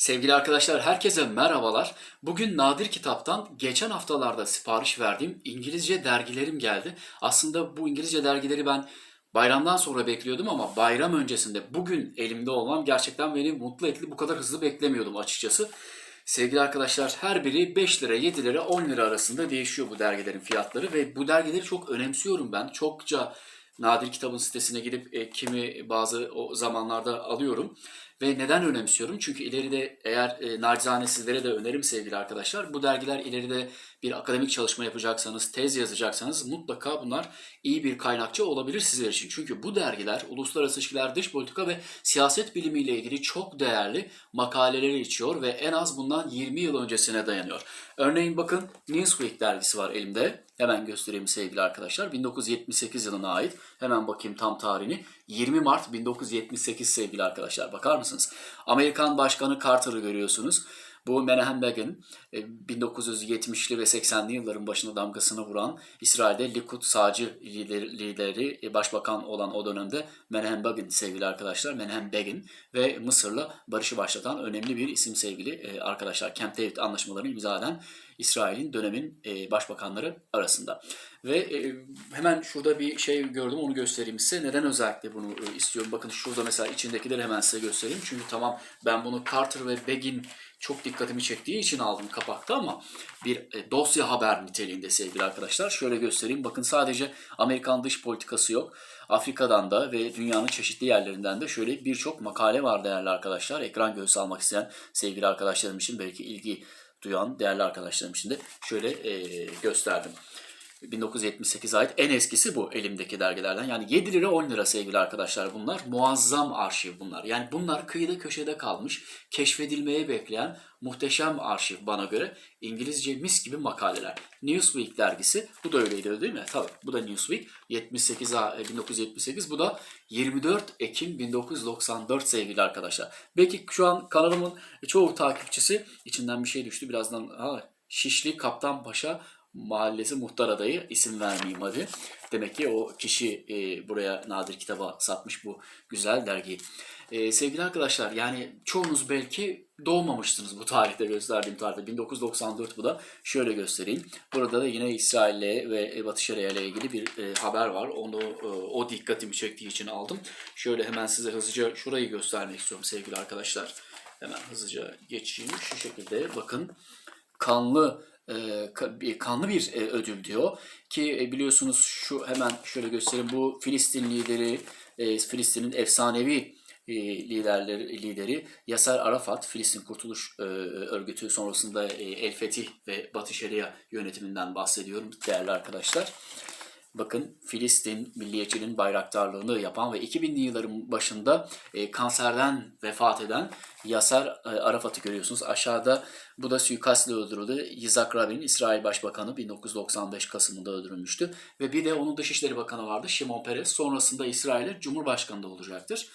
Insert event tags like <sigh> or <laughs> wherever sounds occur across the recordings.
Sevgili arkadaşlar herkese merhabalar. Bugün Nadir Kitap'tan geçen haftalarda sipariş verdiğim İngilizce dergilerim geldi. Aslında bu İngilizce dergileri ben bayramdan sonra bekliyordum ama bayram öncesinde bugün elimde olmam gerçekten beni mutlu etti. Bu kadar hızlı beklemiyordum açıkçası. Sevgili arkadaşlar her biri 5 lira, 7 lira, 10 lira arasında değişiyor bu dergilerin fiyatları ve bu dergileri çok önemsiyorum ben. Çokça Nadir Kitab'ın sitesine gidip e, kimi bazı o zamanlarda alıyorum. Ve neden önemsiyorum? Çünkü ileride eğer e, nacizane sizlere de önerim sevgili arkadaşlar. Bu dergiler ileride bir akademik çalışma yapacaksanız, tez yazacaksanız mutlaka bunlar iyi bir kaynakçı olabilir sizler için. Çünkü bu dergiler uluslararası ilişkiler, dış politika ve siyaset bilimiyle ilgili çok değerli makaleleri içiyor ve en az bundan 20 yıl öncesine dayanıyor. Örneğin bakın Newsweek dergisi var elimde. Hemen göstereyim sevgili arkadaşlar. 1978 yılına ait. Hemen bakayım tam tarihini. 20 Mart 1978 sevgili arkadaşlar. Bakar mısınız? Amerikan Başkanı Carter'ı görüyorsunuz. Bu Menahem Begin, e, 1970'li ve 80'li yılların başına damgasını vuran İsrail'de Likud sağcı lider- lideri, e, başbakan olan o dönemde Menahem Begin sevgili arkadaşlar. Menahem Begin ve Mısır'la barışı başlatan önemli bir isim sevgili e, arkadaşlar. Camp David anlaşmalarını imza eden İsrail'in dönemin e, başbakanları arasında. Ve e, hemen şurada bir şey gördüm onu göstereyim size. Neden özellikle bunu e, istiyorum? Bakın şurada mesela içindekileri hemen size göstereyim. Çünkü tamam ben bunu Carter ve Begin çok dikkatimi çektiği için aldım kapakta ama bir e, dosya haber niteliğinde sevgili arkadaşlar. Şöyle göstereyim. Bakın sadece Amerikan dış politikası yok. Afrika'dan da ve dünyanın çeşitli yerlerinden de şöyle birçok makale var değerli arkadaşlar. Ekran göğsü almak isteyen sevgili arkadaşlarım için belki ilgi duyan değerli arkadaşlarım için de şöyle e, gösterdim. 1978 ait en eskisi bu elimdeki dergilerden. Yani 7 lira 10 lira sevgili arkadaşlar bunlar. Muazzam arşiv bunlar. Yani bunlar kıyıda köşede kalmış, keşfedilmeye bekleyen muhteşem arşiv bana göre. İngilizce mis gibi makaleler. Newsweek dergisi. Bu da öyleydi değil mi? Tabii. Bu da Newsweek. 78 A- 1978. Bu da 24 Ekim 1994 sevgili arkadaşlar. Belki şu an kanalımın çoğu takipçisi içinden bir şey düştü. Birazdan ha, Şişli Kaptan Paşa Mahallesi muhtar adayı isim vermeyeyim hadi. Demek ki o kişi e, buraya nadir kitaba satmış bu güzel dergiyi. E, sevgili arkadaşlar yani çoğunuz belki doğmamışsınız bu tarihte gösterdiğim tarihte. 1994 bu da. Şöyle göstereyim. Burada da yine İsrail'le ve Batı Şeria ile ilgili bir e, haber var. Onu e, o dikkatimi çektiği için aldım. Şöyle hemen size hızlıca şurayı göstermek istiyorum sevgili arkadaşlar. Hemen hızlıca geçeyim. Şu şekilde bakın kanlı kanlı bir e, ödül diyor ki e, biliyorsunuz şu hemen şöyle göstereyim bu Filistin lideri e, Filistin'in efsanevi e, liderleri lideri Yasser Arafat Filistin Kurtuluş e, Örgütü sonrasında e, El Fetih ve Batı Şeria yönetiminden bahsediyorum değerli arkadaşlar. Bakın Filistin milliyetçinin bayraktarlığını yapan ve 2000'li yılların başında e, kanserden vefat eden Yasser e, Arafat'ı görüyorsunuz. Aşağıda bu da suikastla öldürüldü. Yitzhak Rabin, İsrail Başbakanı 1995 Kasım'ında öldürülmüştü. Ve bir de onun Dışişleri Bakanı vardı Şimon Peres. Sonrasında İsrail'e Cumhurbaşkanı da olacaktır.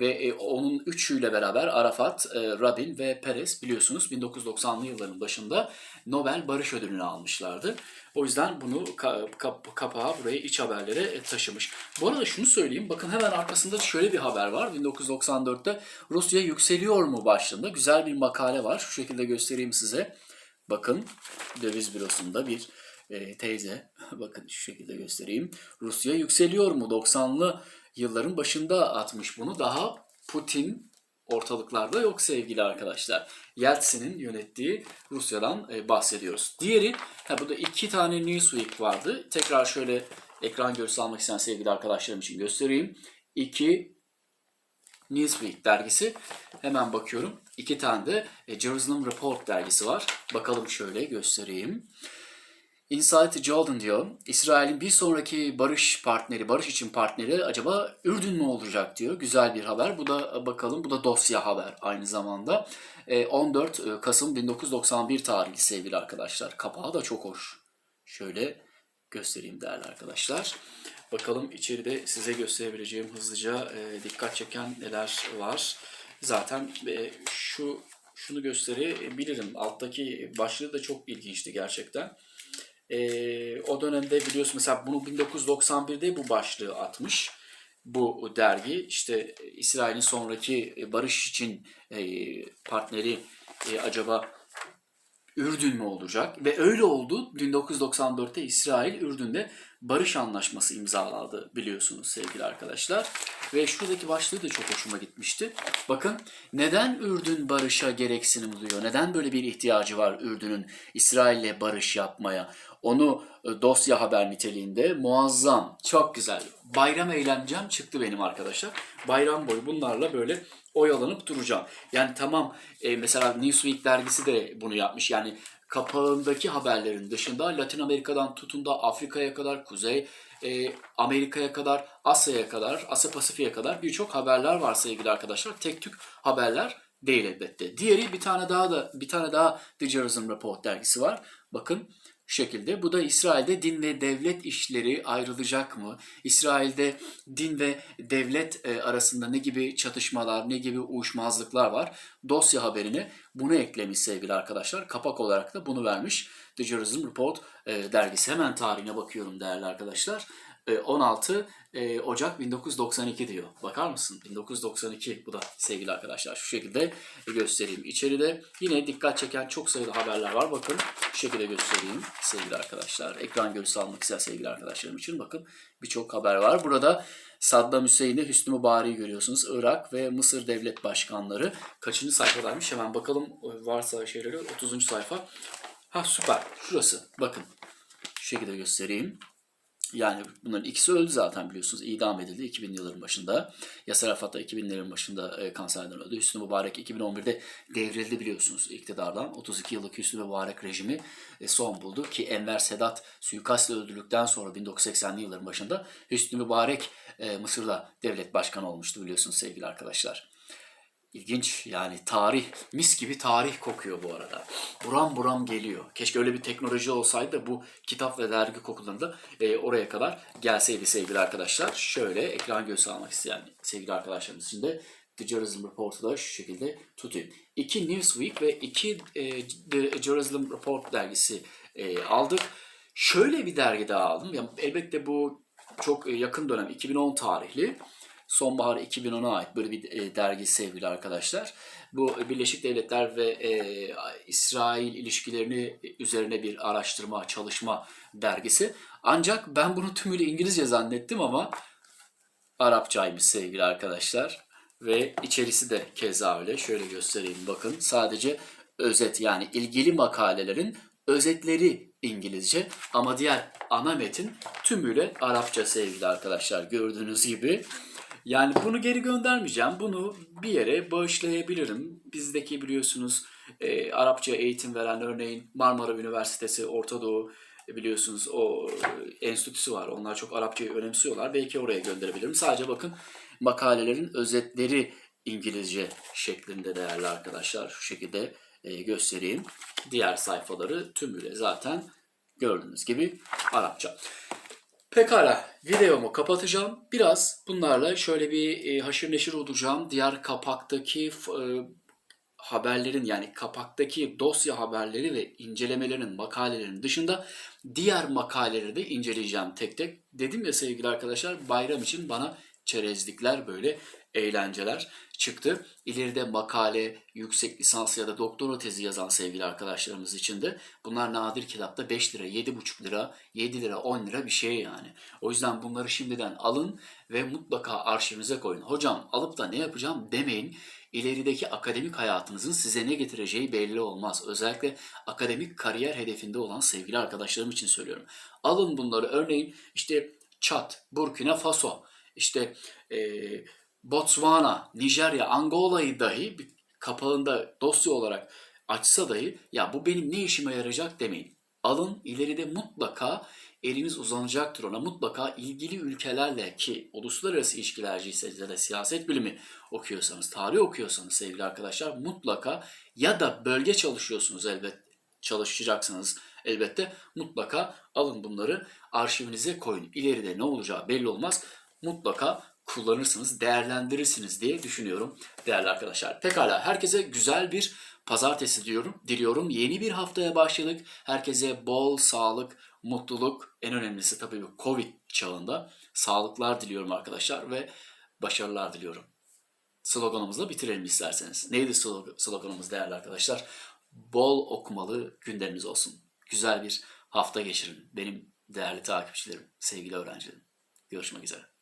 Ve e, onun üçüyle beraber Arafat, e, Rabin ve Peres biliyorsunuz 1990'lı yılların başında Nobel Barış Ödülünü almışlardı. O yüzden bunu ka- kap- kapağa buraya iç haberlere e, taşımış. Bu arada şunu söyleyeyim. Bakın hemen arkasında şöyle bir haber var. 1994'te Rusya yükseliyor mu başlığında güzel bir makale var. Şu şekilde göstereyim size. Bakın döviz bürosunda bir e, teyze. <laughs> Bakın şu şekilde göstereyim. Rusya yükseliyor mu? 90'lı yılların başında atmış bunu. Daha Putin ortalıklarda yok sevgili arkadaşlar. Yeltsin'in yönettiği Rusya'dan e, bahsediyoruz. Diğeri, ha burada iki tane Newsweek vardı. Tekrar şöyle ekran görüntüsü almak isteyen sevgili arkadaşlarım için göstereyim. İki Newsweek dergisi. Hemen bakıyorum. İki tane de e, Jerusalem Report dergisi var. Bakalım şöyle göstereyim. Inside Jordan diyor. İsrail'in bir sonraki barış partneri, barış için partneri acaba Ürdün mü olacak diyor. Güzel bir haber. Bu da e, bakalım bu da dosya haber aynı zamanda. E, 14 Kasım 1991 tarihli sevgili arkadaşlar. Kapağı da çok hoş. Şöyle göstereyim değerli arkadaşlar. Bakalım içeride size gösterebileceğim hızlıca e, dikkat çeken neler var. Zaten e, şu şunu gösterebilirim. Alttaki başlığı da çok ilginçti gerçekten. E, o dönemde biliyorsun mesela bunu 1991'de bu başlığı atmış. bu dergi. İşte İsrail'in sonraki barış için e, partneri e, acaba Ürdün mü olacak? Ve öyle oldu. 1994'te İsrail Ürdün'de barış anlaşması imzaladı biliyorsunuz sevgili arkadaşlar. Ve şuradaki başlığı da çok hoşuma gitmişti. Bakın neden Ürdün barışa gereksinim duyuyor? Neden böyle bir ihtiyacı var Ürdün'ün İsrail'le barış yapmaya? Onu e, dosya haber niteliğinde muazzam, çok güzel. Bayram eğlencem çıktı benim arkadaşlar. Bayram boyu bunlarla böyle oyalanıp duracağım. Yani tamam e, mesela Newsweek dergisi de bunu yapmış. Yani kapağındaki haberlerin dışında Latin Amerika'dan tutun da Afrika'ya kadar, Kuzey e, Amerika'ya kadar, Asya'ya kadar, Asya Pasifik'e kadar birçok haberler var sevgili arkadaşlar. Tek tük haberler değil elbette. Diğeri bir tane daha da bir tane daha The Jerusalem Report dergisi var. Bakın şekilde. Bu da İsrail'de din ve devlet işleri ayrılacak mı? İsrail'de din ve devlet e, arasında ne gibi çatışmalar, ne gibi uyuşmazlıklar var? Dosya haberine bunu eklemiş sevgili arkadaşlar. Kapak olarak da bunu vermiş. The Jerusalem Report e, dergisi. Hemen tarihine bakıyorum değerli arkadaşlar. E, 16 e, Ocak 1992 diyor. Bakar mısın? 1992 bu da sevgili arkadaşlar. Şu şekilde göstereyim. İçeride yine dikkat çeken çok sayıda haberler var. Bakın şu şekilde göstereyim sevgili arkadaşlar. Ekran görüntüsü almak isteyen sevgili arkadaşlarım için bakın birçok haber var. Burada Saddam Hüseyin'i, Hüsnü Mübarek'i görüyorsunuz. Irak ve Mısır devlet başkanları. Kaçıncı sayfadaymış? Hemen bakalım varsa şeyleri. 30. sayfa. Ha süper. Şurası. Bakın. Şu şekilde göstereyim. Yani bunların ikisi öldü zaten biliyorsunuz. İdam edildi 2000'li yılların başında. Yasser Arafat da 2000'li yılların başında e, kanserden öldü. Hüsnü Mübarek 2011'de devrildi biliyorsunuz iktidardan. 32 yıllık Hüsnü Mübarek rejimi e, son buldu ki Enver Sedat suikastla öldürüldükten sonra 1980'li yılların başında Hüsnü Mübarek e, Mısır'da devlet başkanı olmuştu biliyorsunuz sevgili arkadaşlar. İlginç yani tarih, mis gibi tarih kokuyor bu arada. Buram buram geliyor. Keşke öyle bir teknoloji olsaydı da bu kitap ve dergi kokularında e, oraya kadar gelseydi sevgili arkadaşlar. Şöyle ekran göğsü almak isteyen sevgili arkadaşlarımız için de The Jerusalem Report'u da şu şekilde tutayım. İki Newsweek ve iki e, The Jerusalem Report dergisi e, aldık. Şöyle bir dergi daha aldım. Yani elbette bu çok e, yakın dönem 2010 tarihli. Sonbahar 2010'a ait böyle bir e, dergi sevgili arkadaşlar. Bu Birleşik Devletler ve e, İsrail ilişkilerini üzerine bir araştırma, çalışma dergisi. Ancak ben bunu tümüyle İngilizce zannettim ama Arapçaymış sevgili arkadaşlar. Ve içerisi de keza öyle. Şöyle göstereyim bakın. Sadece özet yani ilgili makalelerin özetleri İngilizce ama diğer ana metin tümüyle Arapça sevgili arkadaşlar gördüğünüz gibi. Yani bunu geri göndermeyeceğim. Bunu bir yere bağışlayabilirim. Bizdeki biliyorsunuz e, Arapça eğitim veren örneğin Marmara Üniversitesi, Orta Doğu e, biliyorsunuz o e, enstitüsü var. Onlar çok Arapçayı önemsiyorlar. Belki oraya gönderebilirim. Sadece bakın makalelerin özetleri İngilizce şeklinde değerli arkadaşlar. Şu şekilde e, göstereyim. Diğer sayfaları tümüyle zaten gördüğünüz gibi Arapça. Pekala videomu kapatacağım. Biraz bunlarla şöyle bir e, haşır neşir olacağım. Diğer kapaktaki e, haberlerin yani kapaktaki dosya haberleri ve incelemelerin makalelerin dışında diğer makaleleri de inceleyeceğim tek tek. Dedim ya sevgili arkadaşlar bayram için bana çerezlikler böyle eğlenceler çıktı. İleride makale, yüksek lisans ya da doktora tezi yazan sevgili arkadaşlarımız için de bunlar nadir kitapta 5 lira, 7,5 lira, 7 lira, 10 lira bir şey yani. O yüzden bunları şimdiden alın ve mutlaka arşivinize koyun. Hocam alıp da ne yapacağım demeyin. İlerideki akademik hayatınızın size ne getireceği belli olmaz. Özellikle akademik kariyer hedefinde olan sevgili arkadaşlarım için söylüyorum. Alın bunları örneğin işte Çat, Burkina Faso, işte eee Botswana, Nijerya, Angola'yı dahi kapağında dosya olarak açsa dahi ya bu benim ne işime yarayacak demeyin. Alın ileride mutlaka eliniz uzanacaktır ona. Mutlaka ilgili ülkelerle ki uluslararası ilişkilerciyseniz ya da siyaset bilimi okuyorsanız, tarih okuyorsanız sevgili arkadaşlar mutlaka ya da bölge çalışıyorsunuz elbet çalışacaksınız elbette mutlaka alın bunları arşivinize koyun. İleride ne olacağı belli olmaz. Mutlaka kullanırsınız, değerlendirirsiniz diye düşünüyorum değerli arkadaşlar. Pekala herkese güzel bir pazartesi diyorum, diliyorum. Yeni bir haftaya başladık. Herkese bol sağlık, mutluluk, en önemlisi tabii bu Covid çağında sağlıklar diliyorum arkadaşlar ve başarılar diliyorum. Sloganımızla bitirelim isterseniz. Neydi slog- sloganımız değerli arkadaşlar? Bol okumalı günleriniz olsun. Güzel bir hafta geçirin. Benim değerli takipçilerim, sevgili öğrencilerim. Görüşmek üzere.